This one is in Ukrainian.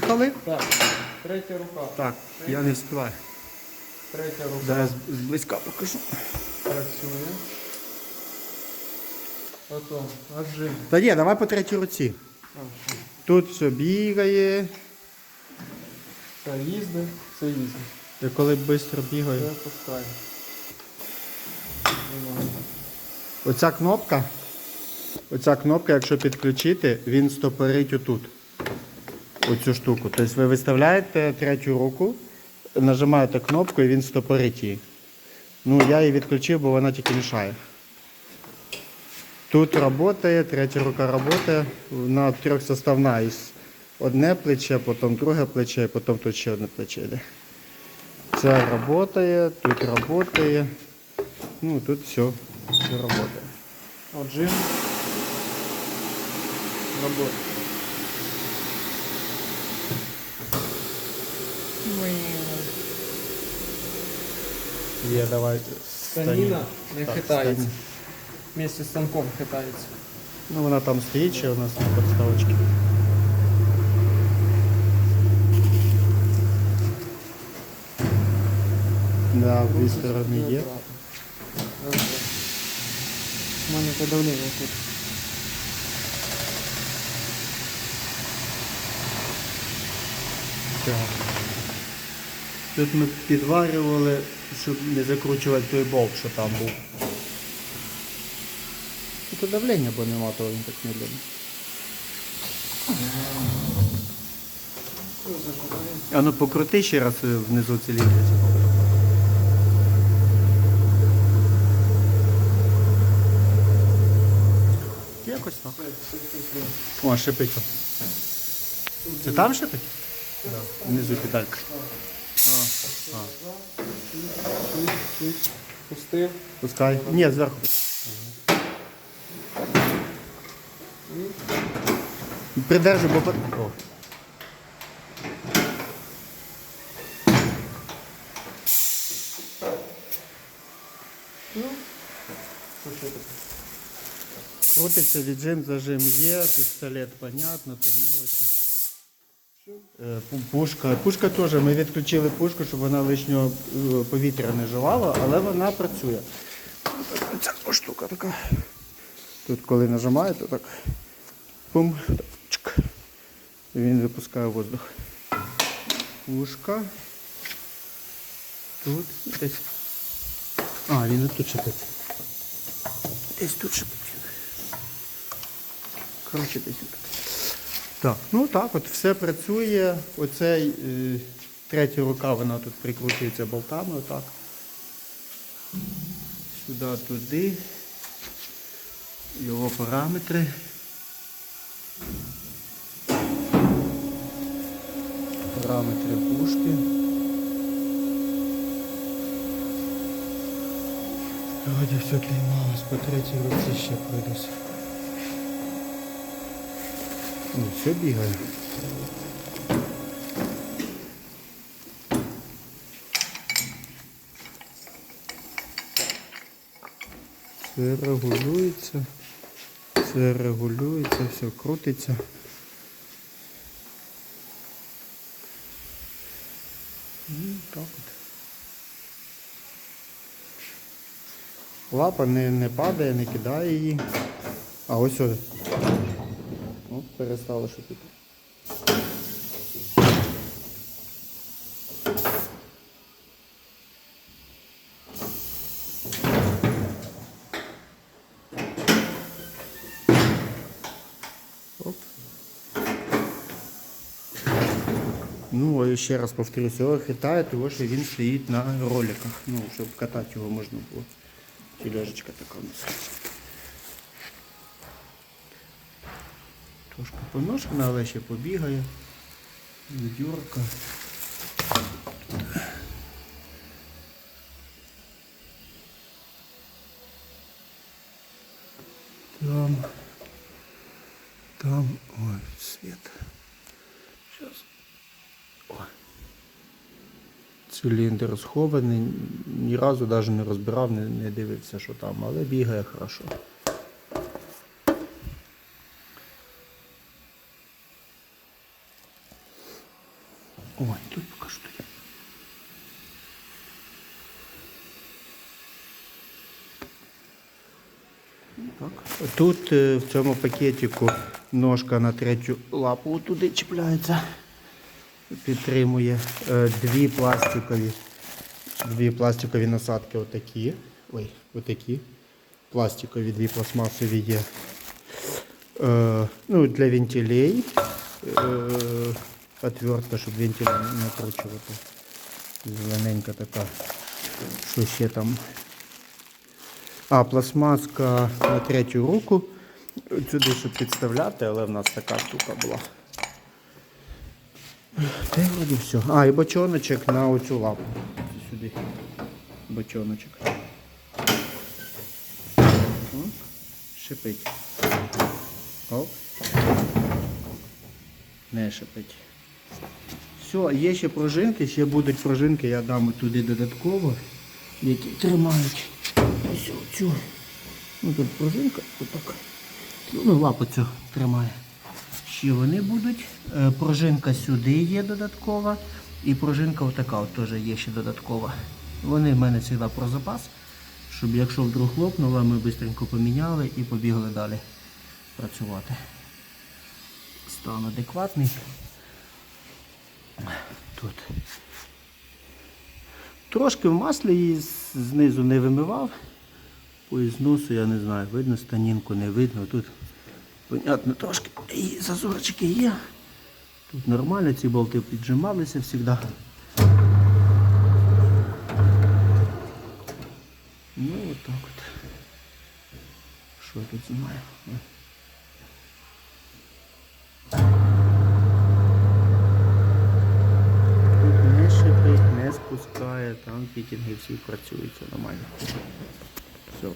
Поїхали? Так, третя рука. Так, я не встигаю. Третя рука Зараз зблизька покажу. працює. Потім отжим. Та ні, давай по третій руці. А, Тут все бігає. Це їзди, це їзди. Я коли швидко бігаю. пускай. Знімаю. Оця кнопка. Оця кнопка, якщо підключити, він стопорить отут. Оцю штуку. Тобто ви виставляєте третю руку, нажимаєте кнопку і він стопорить її. Ну, я її відключив, бо вона тільки мішає. Тут працює, третя рука працює. Вона трьохсоставна із одне плече, потім друге плече, потім тут ще одне плече йде. Це працює, тут працює. Ну, тут все, все працює. Отжим. Робота. Є, давай. Станіна не Так, хитається. стані. Вместе з станком хитається. Ну, вона там стоїть ще у нас на подставочці. Да, в дві сторони є. У мене подавлення тут. Так. Тут ми підварювали, щоб не закручувати той болт, що там був. Тут давлення, бо нема, то він так медленно. А ну покрути ще раз е, внизу циліндр. Якось так. О, шипить. Це там шипить? Да. Внизу педалька. Пустив. Пускай. Ні, зверху. Придержу, бо... пот- О. Що ще таке? Крутиться віджим, зажим є, пістолет, понятно, то мелочі. Е, пу- Пушка. Пушка теж. Ми відключили пушку, щоб вона лишнього е, повітря не жувала, але вона працює. Ця штука така. Тут коли нажимаєте, так пум, чик. Він випускає воздух. Пушка. Тут десь. А, він тут шипить. Десь тут шипить. Коротше, десь тут. Так, ну так, от все працює. Оцей е, третя рука, вона тут прикручується болтами, отак. Сюди, туди. Його параметри. Параметри пушки. Вроді все клеймалось, по третій руці ще пройдуся. Ну, все бігає. Все регулюється, все регулюється, все крутиться. Ну, так от. Лапа не, не падає, не кидає її. А ось ось. О, перестало шипіти. Оп. Ну, а ще раз повторюсь, його хитає, тому що він стоїть на роликах. Ну, щоб катати його можна було. Тележечка така у нас. Трошки поношена, але ще побігає. Відюрка. Там. Там. Ой, свет. Сейчас. О. Циліндр схований, ні разу навіть не розбирав, не, не дивився, що там, але бігає хорошо. Ой, тут покажу. Так. Тут е, в цьому пакетику ножка на третю лапу туди чіпляється. Підтримує е, дві пластикові, дві пластикові насадки отакі. Ой, отакі. Пластикові дві пластмасові є. Е, ну, для вентилей. Е, отвертка, щоб вентиль не накручувати. Зелененька така. Що ще там? А, пластмаска на третю руку. Сюди, щоб підставляти, але в нас така штука була. Та й вроді все. А, і бочоночок на оцю лапу. Сюди. Бочоночок. Шипить. Оп. Не шипить. Все, є ще пружинки, ще будуть пружинки, я дам туди додатково, які тримають ось цю. Ну тут пружинка, отак. Ну, лапу цю тримає. Ще вони будуть. Е, Пружинка сюди є додаткова. І пружинка отака от теж є ще додаткова. Вони в мене завжди про запас, щоб якщо вдруг лопнуло, ми швидко поміняли і побігли далі працювати. Стан адекватний. Тут. Трошки в маслі її знизу не вимивав. По ізносу я не знаю, видно станінку, не видно. Тут, понятно, трошки і зазорчики є. Тут нормально, ці болти піджималися завжди. Ну, от так от. Що я тут знаю? Там фітінги всі працюють, все нормально. Все.